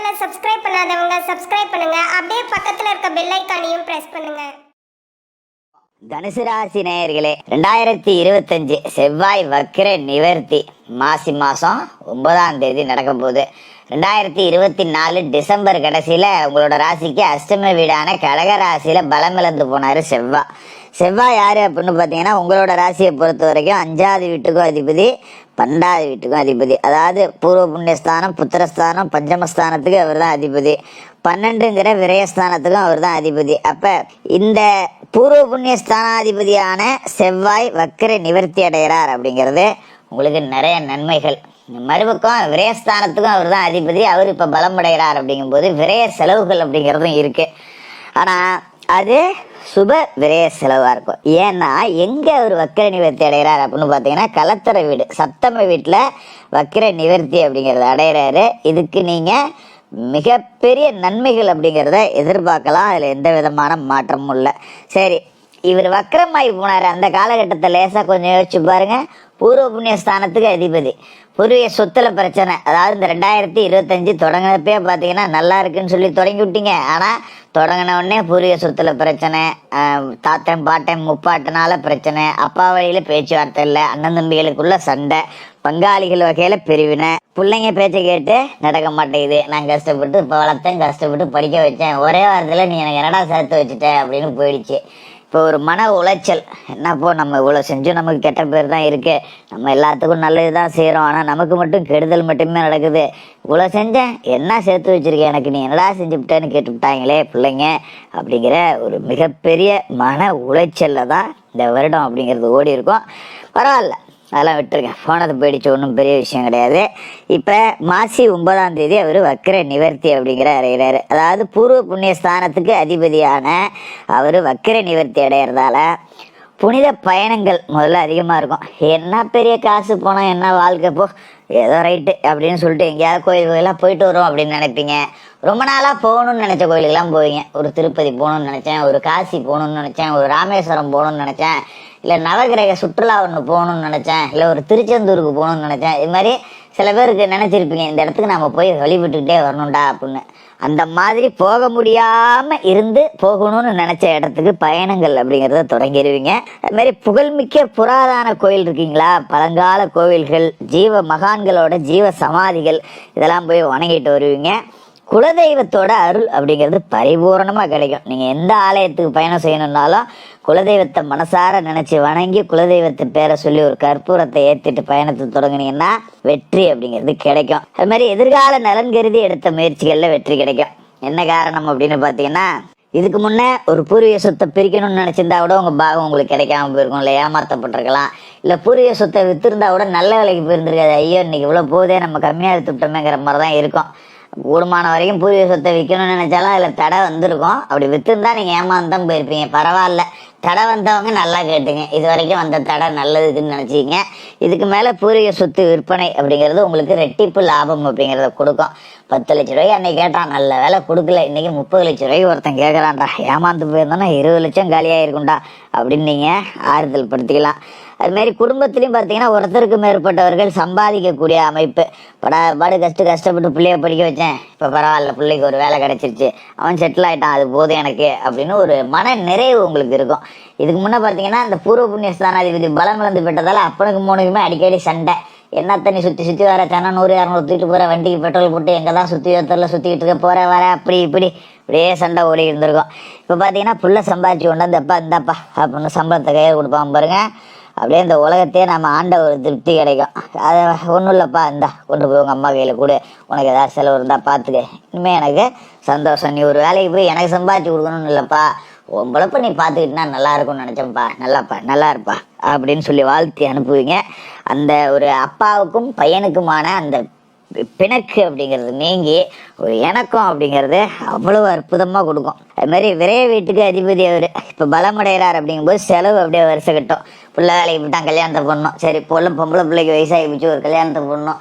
சேனலை சப்ஸ்கிரைப் பண்ணாதவங்க சப்ஸ்கிரைப் பண்ணுங்க. அப்படியே பக்கத்துல இருக்க பெல் ஐக்கானையும் பிரஸ் பண்ணுங்க. தனுசு ராசி நேயர்களே ரெண்டாயிரத்தி இருபத்தஞ்சு செவ்வாய் வக்கிர நிவர்த்தி மாசி மாசம் ஒன்பதாம் தேதி நடக்க போகுது. ரெண்டாயிரத்தி இருபத்தி நாலு டிசம்பர் கடைசியில உங்களோட ராசிக்கு அஷ்டம வீடான கடக ராசியில பலம் இழந்து போனாரு செவ்வாய் செவ்வாய் யாரு அப்படின்னு பார்த்தீங்கன்னா உங்களோட ராசியை பொறுத்த வரைக்கும் அஞ்சாவது வீட்டுக்கும் அதிபதி பன்னெண்டாவது வீட்டுக்கும் அதிபதி. அதாவது பூர்வ புண்ணியஸ்தானம் புத்திரஸ்தானம் பஞ்சமஸ்தானத்துக்கு அவர் தான் அதிபதி. பன்னெண்டுங்கிற விரயஸ்தானத்துக்கும் அவர் தான் அதிபதி. அப்போ இந்த பூர்வ புண்ணிய ஸ்தானாதிபதியான செவ்வாய் வக்கர நிவர்த்தி அடைகிறார் அப்படிங்கிறது உங்களுக்கு நிறைய நன்மைகள். மறுபக்கம் விரயஸ்தானத்துக்கும் அவர் தான் அதிபதி. அவர் இப்போ பலம் அடைகிறார் அப்படிங்கும்போது விரய செலவுகள் அப்படிங்கிறதும் இருக்குது ஆனால் அது சுப விரய செலவாக இருக்கும். ஏன்னா எங்கே அவர் வக்கிர நிவர்த்தி அடைகிறார் அப்படின்னு பார்த்தீங்கன்னா கலத்தர வீடு. சப்தம வீட்டில் வக்கிர நிவர்த்தி அப்படிங்கறத அடைகிறாரு. இதுக்கு நீங்கள் மிகப்பெரிய நன்மைகள் அப்படிங்கிறத எதிர்பார்க்கலாம். அதில் எந்த விதமான மாற்றமும் இல்லை. சரி இவர் வக்கரமாகி போனார். அந்த காலகட்டத்தை லேசாக கொஞ்சம் யோசிச்சு பாருங்க. பூர்வ புண்ணிய ஸ்தானத்துக்கு அதிபதி. பூர்வீக சொத்துல பிரச்சனை. அதாவது இந்த ரெண்டாயிரத்தி இருபத்தஞ்சு தொடங்கினப்பே பார்த்தீங்கன்னா நல்லா இருக்குன்னு சொல்லி தொடங்கி விட்டீங்க. ஆனால் தொடங்கின உடனே பூர்வீக சொத்துல பிரச்சனை ஆஹ் தாத்தன் பாட்டன் முப்பாட்டனால பிரச்சனை அப்பா வழியில் பேச்சுவார்த்தை இல்லை அண்ணன் தம்பிகளுக்குள்ள சண்டை பங்காளிகள் வகையில பிரிவினை. பிள்ளைங்க பேச்சை கேட்டு நடக்க மாட்டேங்குது. நான் கஷ்டப்பட்டு இப்போ வளர்த்தேன் கஷ்டப்பட்டு படிக்க வச்சேன். ஒரே வாரத்தில் நீ எனக்கு என்னடா சேர்த்து வச்சுட்ட? அப்படின்னு போயிடுச்சு. இப்போ ஒரு மன உளைச்சல். என்னப்போ நம்ம இவ்வளோ செஞ்சும் நமக்கு கெட்ட பேர் தான் இருக்கு. நம்ம எல்லாத்துக்கும் நல்லது தான் செய்கிறோம் ஆனால் நமக்கு மட்டும் கெடுதல் மட்டுமே நடக்குது. இவ்வளோ செஞ்சேன் என்ன சேர்த்து வச்சிருக்கேன் எனக்கு நீ என்னடா செஞ்சுவிட்டேன்னு கேட்டுவிட்டாங்களே பிள்ளைங்க. அப்படிங்கிற ஒரு மிகப்பெரிய மன உளைச்சலில் தான் இந்த வருடம் அப்படிங்கிறது ஓடி இருக்கும். பரவாயில்ல. அதெல்லாம் விட்டுருக்கேன் போனது போயிடுச்சு ஒன்றும் பெரிய விஷயம் கிடையாது. இப்போ மாசி ஒன்பதாம் தேதி அவர் வக்கிர நிவர்த்தி அப்படிங்கிற அறையிறார். அதாவது பூர்வ புண்ணிய ஸ்தானத்துக்கு அதிபதியான அவர் வக்கர நிவர்த்தி அடையிறதால புனித பயணங்கள் முதல்ல அதிகமாக இருக்கும். என்ன பெரிய காசு போனால் என்ன வாழ்க்கை போ ஏதோ ரைட்டு அப்படின்னு சொல்லிட்டு எங்கேயாவது கோயில் கோயிலாக போயிட்டு வரும் அப்படின்னு நினைப்பீங்க. ரொம்ப நாளாக போகணும்னு நினச்ச கோயிலுக்கெல்லாம் போவீங்க. ஒரு திருப்பதி போகணும்னு நினச்சேன் ஒரு காசி போகணும்னு நினச்சேன் ஒரு ராமேஸ்வரம் போகணும்னு நினச்சேன் இல்லை நவகிரக சுற்றுலா ஒன்று போகணும்னு நினச்சேன் இல்லை ஒரு திருச்செந்தூருக்கு போகணும்னு நினச்சேன். இது மாதிரி சில பேருக்கு நினச்சிருப்பீங்க இந்த இடத்துக்கு நம்ம போய் வழிபட்டுக்கிட்டே வரணும்டா அப்படின்னு. அந்த மாதிரி போக முடியாமல் இருந்து போகணும்னு நினச்ச இடத்துக்கு பயணங்கள் அப்படிங்கிறத தொடங்கிடுவீங்க. அதுமாரி புகழ்மிக்க புராதன கோயில் இருக்கீங்களா? பழங்கால கோவில்கள் ஜீவ மகான்களோட ஜீவ சமாதிகள் இதெல்லாம் போய் வணங்கிட்டு வருவீங்க. குலதெய்வத்தோட அருள் அப்படிங்கிறது பரிபூரணமா கிடைக்கும். நீங்க எந்த ஆலயத்துக்கு பயணம் செய்யணும்னாலும் குலதெய்வத்தை மனசார நினைச்சு வணங்கி குலதெய்வத்தை பேரை சொல்லி ஒரு கற்பூரத்தை ஏத்திட்டு பயணத்தை தொடங்குனீங்கன்னா வெற்றி அப்படிங்கிறது கிடைக்கும். அது மாதிரி எதிர்கால நலன் கருதி எடுத்த முயற்சிகள்ல வெற்றி கிடைக்கும். என்ன காரணம் அப்படின்னு பாத்தீங்கன்னா இதுக்கு முன்னே ஒரு பூர்வீக சொத்தை பிரிக்கணும்னு நினைச்சிருந்தா கூட உங்க பாகம் உங்களுக்கு கிடைக்காம போயிருக்கும் இல்லை ஏமாத்தப்பட்டிருக்கலாம். இல்லை பூர்வீக சொத்தை வித்திருந்தா கூட நல்ல விலைக்கு போயிருந்திருக்காது. ஐயோ இன்னைக்கு இவ்வளோ போதே நம்ம கம்மியாக வித்துட்டோமேங்கிற மாதிரி தான் இருக்கும். கூடுமான வரைக்கும் பூர்வீக சொத்தை விற்கணும்னு நினைச்சாலும் அதில் தடை வந்திருக்கும். அப்படி விற்றுருந்தா நீங்கள் ஏமாந்து தான் போயிருப்பீங்க. பரவாயில்ல. தடை வந்தவங்க நல்லா கேட்டுங்க. இது வரைக்கும் வந்த தடை நல்லதுன்னு நினச்சிக்கிங்க. இதுக்கு மேலே பூர்வீக சொத்து விற்பனை அப்படிங்கிறது உங்களுக்கு ரெட்டிப்பு லாபம் அப்படிங்கிறத கொடுக்கும். பத்து லட்ச ரூபாய் அன்னைக்கு கேட்டான் நல்ல வேலை கொடுக்கல. இன்னைக்கு முப்பது லட்ச ரூபாய்க்கு ஒருத்தன் கேட்குறான்டா ஏமாந்து போயிருந்தோன்னா இருபது லட்சம் காலியாக இருக்கும்டா அப்படின்னு நீங்கள் ஆறுதல் படுத்திக்கலாம். அது மாதிரி குடும்பத்திலையும் பார்த்தீங்கன்னா ஒருத்தருக்கு மேற்பட்டவர்கள் சம்பாதிக்கக்கூடிய அமைப்பு. படா பாடு கஷ்ட கஷ்டப்பட்டு பிள்ளைய படிக்க வச்சேன். இப்போ பரவாயில்ல பிள்ளைக்கு ஒரு வேலை கிடைச்சிருச்சு. அவன் செட்டில் ஆயிட்டான் அது போதும் எனக்கு அப்படின்னு ஒரு மன நிறைவு உங்களுக்கு இருக்கும். இதுக்கு முன்னே பார்த்தீங்கன்னா இந்த பூர்வ புண்ணிய ஸ்தானாதிபதி பலம் இழந்து விட்டதால அப்பனுக்கு மூணுக்குமே அடிக்கடி சண்டை. என்ன தண்ணி சுற்றி சுற்றி வர தானே நூறு இரநூறு தூக்கிட்டு போகிற வண்டிக்கு பெட்ரோல் போட்டு எங்கே தான் சுற்றி தெரியல சுற்றிக்கிட்டு இருக்க போகிற வர அப்படி இப்படி இப்படியே சண்டை ஓடி இருந்திருக்கும். இப்போ பார்த்தீங்கன்னா புள்ள சம்பாதிச்சு கொண்டாந்துப்பா இந்தாப்பா அப்படின்னு சம்பளத்தை கையில் கொடுப்பான் பாருங்க. அப்படியே இந்த உலகத்தையே நம்ம ஆண்ட ஒரு திருப்தி கிடைக்கும். அது ஒன்றும் இல்லைப்பா இந்தா கொண்டு போய் உங்கள் அம்மா கையில் கூட. உனக்கு ஏதாவது செலவு இருந்தால் பார்த்துக்க இனிமேல் எனக்கு சந்தோஷம். நீ ஒரு வேலைக்கு போய் எனக்கு சம்பாதிச்சு கொடுக்கணும்னு இல்லைப்பா. உன் நீ பார்த்துக்கிட்டா நல்லா இருக்கும்னு நினச்சேன்ப்பா. நல்லாப்பா நல்லா இருப்பா அப்படின்னு சொல்லி வாழ்த்தி அனுப்புவீங்க. அந்த ஒரு அப்பாவுக்கும் பையனுக்குமான அந்த பிணக்கு அப்படிங்கிறது நீங்கி ஒரு இணக்கம் அப்படிங்கிறது அவ்வளோ அற்புதமாக கொடுக்கும். அது மாதிரி விரைய வீட்டுக்கு அதிபதி அவர். இப்போ பலமடைகிறார் அப்படிங்கும்போது செலவு அப்படியே வருஷம் கட்டும். பிள்ளை வேலைக்கு போயிட்டான் கல்யாணத்தை பண்ணணும் சரி பொண்ணு பொம்பளை பிள்ளைக்கு வயசாகி போச்சு ஒரு கல்யாணத்தை பண்ணணும்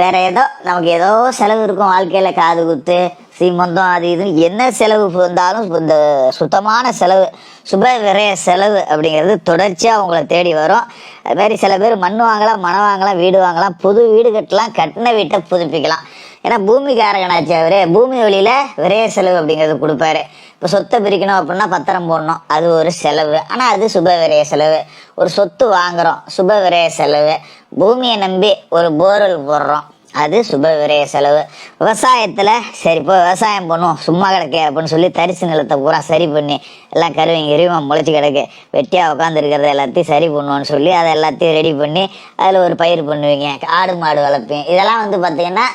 வேறு ஏதோ நமக்கு ஏதோ செலவு இருக்கும். வாழ்க்கையில் காது குத்து சீமந்தம் அது இது என்ன செலவு வந்தாலும் இந்த சுத்தமான செலவு சுப விரைய செலவு அப்படிங்கிறது தொடர்ச்சியாக அவங்கள தேடி வரும். அது மாதிரி சில பேர் மண் வாங்கலாம் மனம் வாங்கலாம் வீடு வாங்கலாம் புது வீடு கட்டலாம் கட்டின வீட்டை புதுப்பிக்கலாம். ஏன்னா பூமிக்காரகனாச்சு அவரு. பூமி வழியில விரைய செலவு அப்படிங்கிறது கொடுப்பாரு. இப்போ சொத்தை பிரிக்கணும் அப்படின்னா பத்திரம் போடணும். அது ஒரு செலவு. ஆனால் அது சுப விரைய செலவு. ஒரு சொத்து வாங்குறோம் சுப விரைய செலவு. பூமியை நம்பி ஒரு போர்வெல் போடுறோம். அது சுப விரைய செலவு. விவசாயத்தில் சரி இப்போ விவசாயம் பண்ணுவோம் சும்மா கிடக்கே அப்படின்னு சொல்லி தரிசு நிலத்தை பூரா சரி பண்ணி எல்லாம் கருவிங்க எரிவா முளைச்சி கிடக்கு. வெட்டியாக உட்காந்துருக்கிறத எல்லாத்தையும் சரி பண்ணுவோன்னு சொல்லி அதை எல்லாத்தையும் ரெடி பண்ணி அதில் ஒரு பயிர் பண்ணுவீங்க ஆடு மாடு வளர்ப்பீங்க. இதெல்லாம் வந்து பார்த்தீங்கன்னா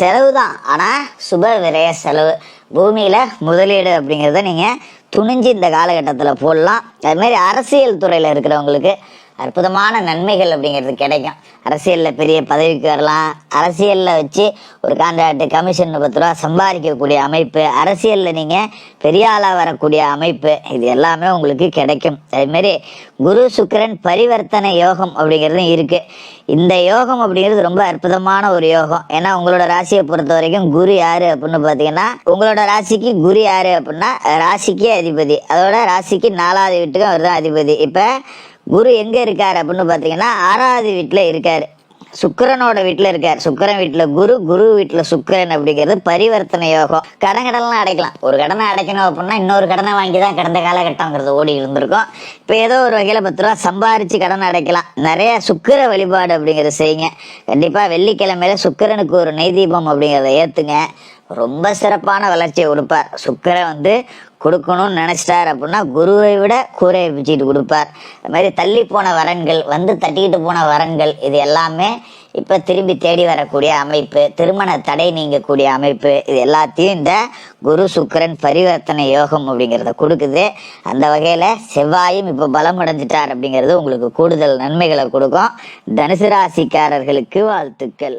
செலவு தான் ஆனால் சுப விரைய செலவு. பூமியில் முதலீடு அப்படிங்கிறத நீங்கள் துணிஞ்சு இந்த காலகட்டத்தில் போடலாம். அதுமாரி அரசியல் துறையில் இருக்கிறவங்களுக்கு அற்புதமான நன்மைகள் அப்படிங்கிறது கிடைக்கும். அரசியலில் பெரிய பதவிக்கு வரலாம். அரசியலில் வச்சு ஒரு கான்ட்ராக்ட் கமிஷன் பத்து ரூபா சம்பாதிக்கக்கூடிய அமைப்பு. அரசியலில் நீங்கள் பெரிய ஆளாக வரக்கூடிய அமைப்பு. இது எல்லாமே உங்களுக்கு கிடைக்கும். அதேமாரி குரு சுக்கிரன் பரிவர்த்தனை யோகம் அப்படிங்கிறதும் இருக்குது இந்த யோகம் அப்படிங்கிறது ரொம்ப அற்புதமான ஒரு யோகம். ஏன்னா உங்களோட ராசியை பொறுத்த வரைக்கும் குரு யாரு அப்படின்னு பார்த்தீங்கன்னா உங்களோட ராசிக்கு குரு யாரு அப்படின்னா ராசிக்கே அதிபதி. அதோட ராசிக்கு நாலாவது வீட்டுக்கும் அவர் தான் அதிபதி. இப்போ குரு எங்க இருக்காரு அப்படின்னு பார்த்தீங்கன்னா ஆறாவது வீட்டில் இருக்காரு. சுக்கிரனோட வீட்டில் இருக்கார். சுக்கிரன் வீட்டில் குரு குரு வீட்டில் சுக்கிரன் அப்படிங்கிறது பரிவர்த்தனை யோகம். கடன் கடன்லாம் அடைக்கலாம். ஒரு கடனை அடைக்கணும் அப்படின்னா இன்னொரு கடனை வாங்கி தான் கடந்த காலகட்டங்கிறது ஓடி இருந்திருக்கும். இப்போ ஏதோ ஒரு வகையில் பத்து ரூபா சம்பாரிச்சு கடன் அடைக்கலாம். நிறைய சுக்கிர வழிபாடு அப்படிங்கிறத செய்யுங்க. கண்டிப்பாக வெள்ளிக்கிழமையில சுக்கிரனுக்கு ஒரு நெய் தீபம் அப்படிங்கிறத ஏற்றுங்க ரொம்ப சிறப்பான வளர்ச்சியை கொடுப்பார். சுக்கரை வந்து கொடுக்கணும்னு நினச்சிட்டார் அப்படின்னா குருவை விட கூரையை பிச்சுக்கிட்டு கொடுப்பார். அது மாதிரி தள்ளி போன வரன்கள் வந்து தட்டிக்கிட்டு போன வரன்கள் இது எல்லாமே இப்போ திரும்பி தேடி வரக்கூடிய அமைப்பு திருமண தடை நீங்கக்கூடிய அமைப்பு இது எல்லாத்தையும் இந்த குரு சுக்கிரன் பரிவர்த்தனை யோகம் அப்படிங்கிறத கொடுக்குது. அந்த வகையில் செவ்வாயும் இப்போ பலம் அடைஞ்சிட்டார் அப்படிங்கிறது உங்களுக்கு கூடுதல் நன்மைகளை கொடுக்கும். தனுசு ராசிக்காரர்களுக்கு வாழ்த்துக்கள்.